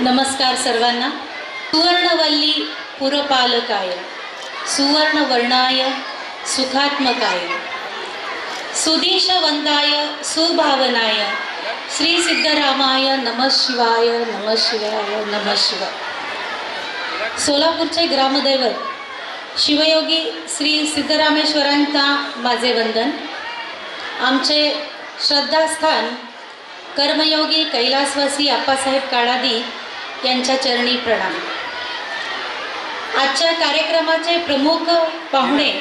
नमस्कार सर्वांना. सुवर्णवल्ली पुरपालकाय सुवर्णवर्णाय सुखात्मकाय. सुदेशवंताय सुभावनाय श्री सिद्धरामाय नम शिवाय नम शिवाय नम शिवाय. सोलापूरचे ग्रामदैवत शिवयोगी श्री सिद्धरामेश्वरांचा माझे वंदन. आमचे श्रद्धास्थान कर्मयोगी कैलासवासी आप्पासाहेब काळादी यांच्या चरणी प्रणाम. आजच्या कार्यक्रमाचे प्रमुख पाहुणे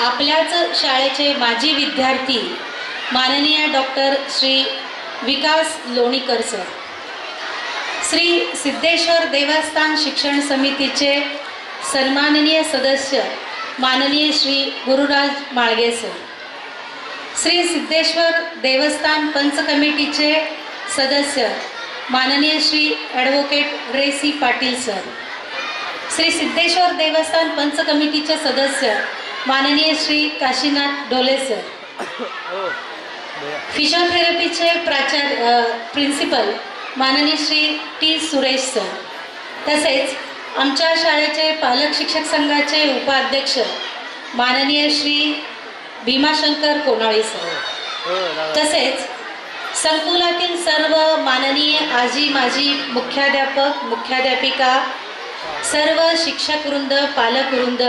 आपल्याच शाळेचे माजी विद्यार्थी माननीय डॉक्टर श्री विकास लोणीकर सर. श्री सिद्धेश्वर देवस्थान शिक्षण समितीचे सन्माननीय सदस्य माननीय श्री गुरुराज माळगे सर श्री सिद्धेश्वर देवस्थान पंच कमिटीचे सदस्य माननीय श्री ॲडव्होकेट रेसी पाटील सर. श्री सिद्धेश्वर देवस्थान पंच कमिटीचे सदस्य माननीय श्री काशीनाथ डोले सर. फिजिओथेरपीचे प्राचार्य प्रिन्सिपल माननीय श्री टी सुरेश सर. तसेच आमच्या शाळेचे पालक शिक्षक संघाचे उपाध्यक्ष माननीय श्री भीमाशंकर कोनाळी सर. तसेच संकुलातील सर्व माननीय आजी माजी मुख्याध्यापक मुख्याध्यापिका सर्व शिक्षक वृंद पालक वृंद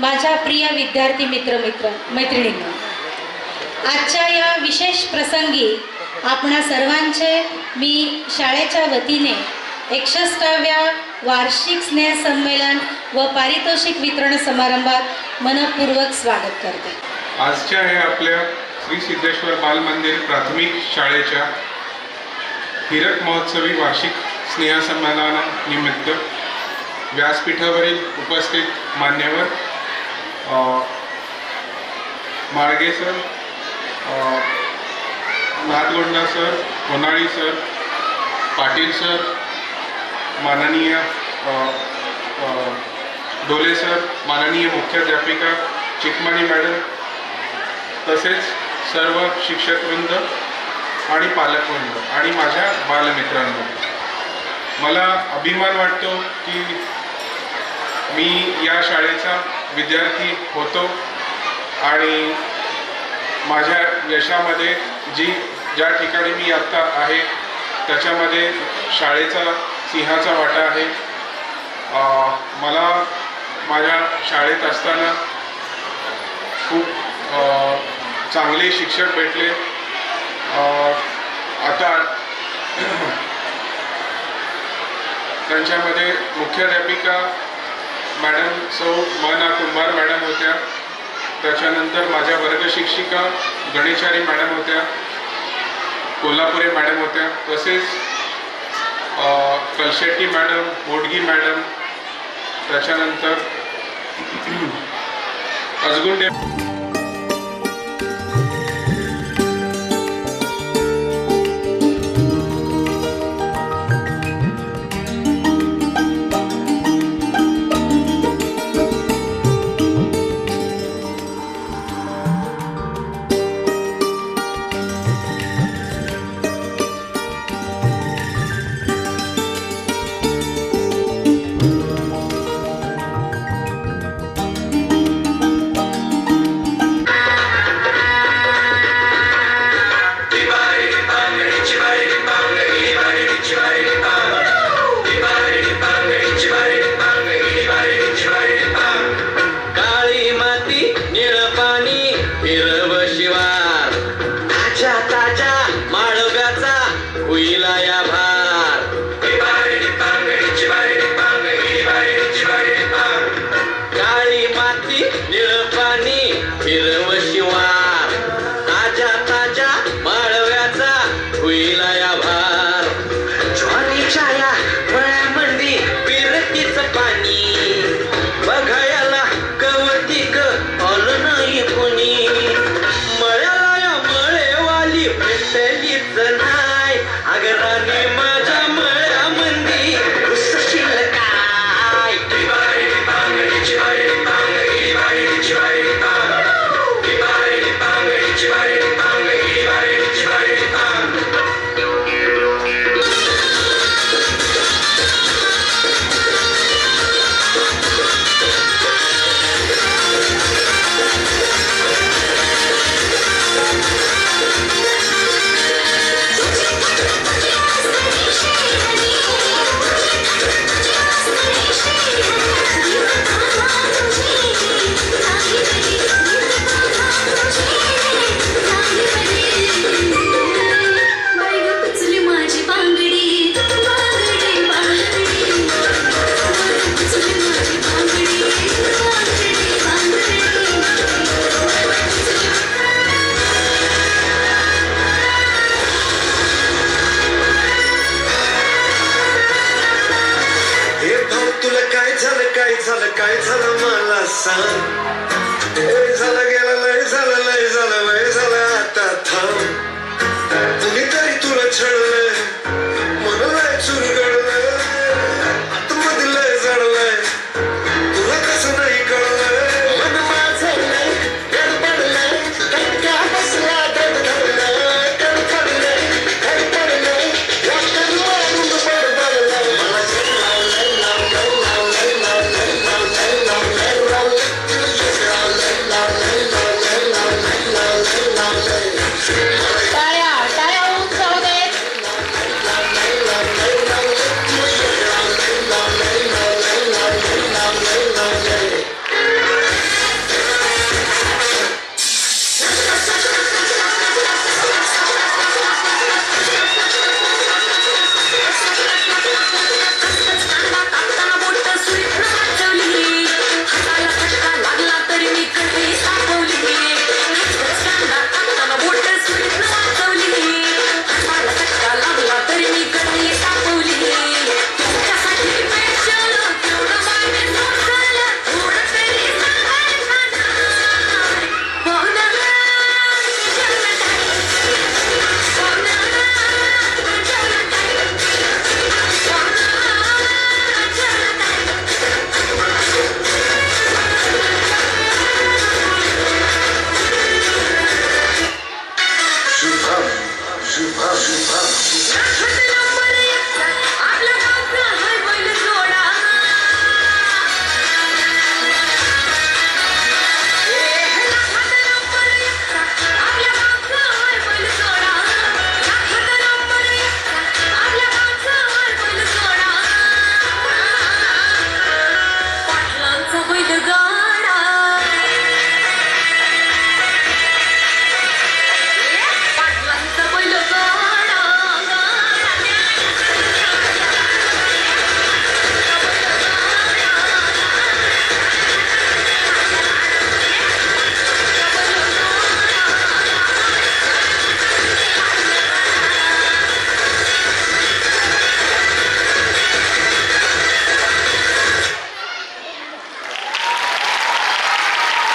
माझ्या प्रिय विद्यार्थी मित्र मित्र मैत्रिणींनो आजच्या या विशेष प्रसंगी आपणा सर्वांचे मी शाळेच्या वतीने एकसष्टाव्या वार्षिक स्नेह संमेलन व पारितोषिक वितरण समारंभात मनपूर्वक स्वागत करते. आजच्या हे आपल्या श्री सिद्धेश्वर बालमंदिर प्राथमिक शाळेच्या हिरक महोत्सवी वार्षिक स्नेहसन्मानानिमित्त व्यासपीठावरील उपस्थित मान्यवर मार्गे Malge sir Nathgonda Nadgonda sir Honali sir Patil sir माननीय डोले सर माननीय मुख्याध्यापिका चिकमणी मॅडम तसेच सर्व शिक्षकवृंद आणि पालकवृंद आणि माझ्या बालमित्रांनो. मला अभिमान वाटतो की मी या शाळेचा विद्यार्थी होतो आणि माझ्या यशामध्ये जी ज्या ठिकाणी मी आत्ता आहे त्याच्यामध्ये शाळेचा सिंहाचा वाटा आहे. मला माझ्या शाळेत असताना खूप चांगले शिक्षक भेटले. आता त्यांच्यामध्ये मुख्याध्यापिका मॅडम सौ मना कुंभार मॅडम होत्या. त्याच्यानंतर माझ्या वर्गशिक्षिका गणेशारी मॅडम होत्या. कोल्हापुरे मॅडम होत्या. तसेच कलशेट्टी मॅडम बोटगी मॅडम त्याच्यानंतर अजगुंडे हे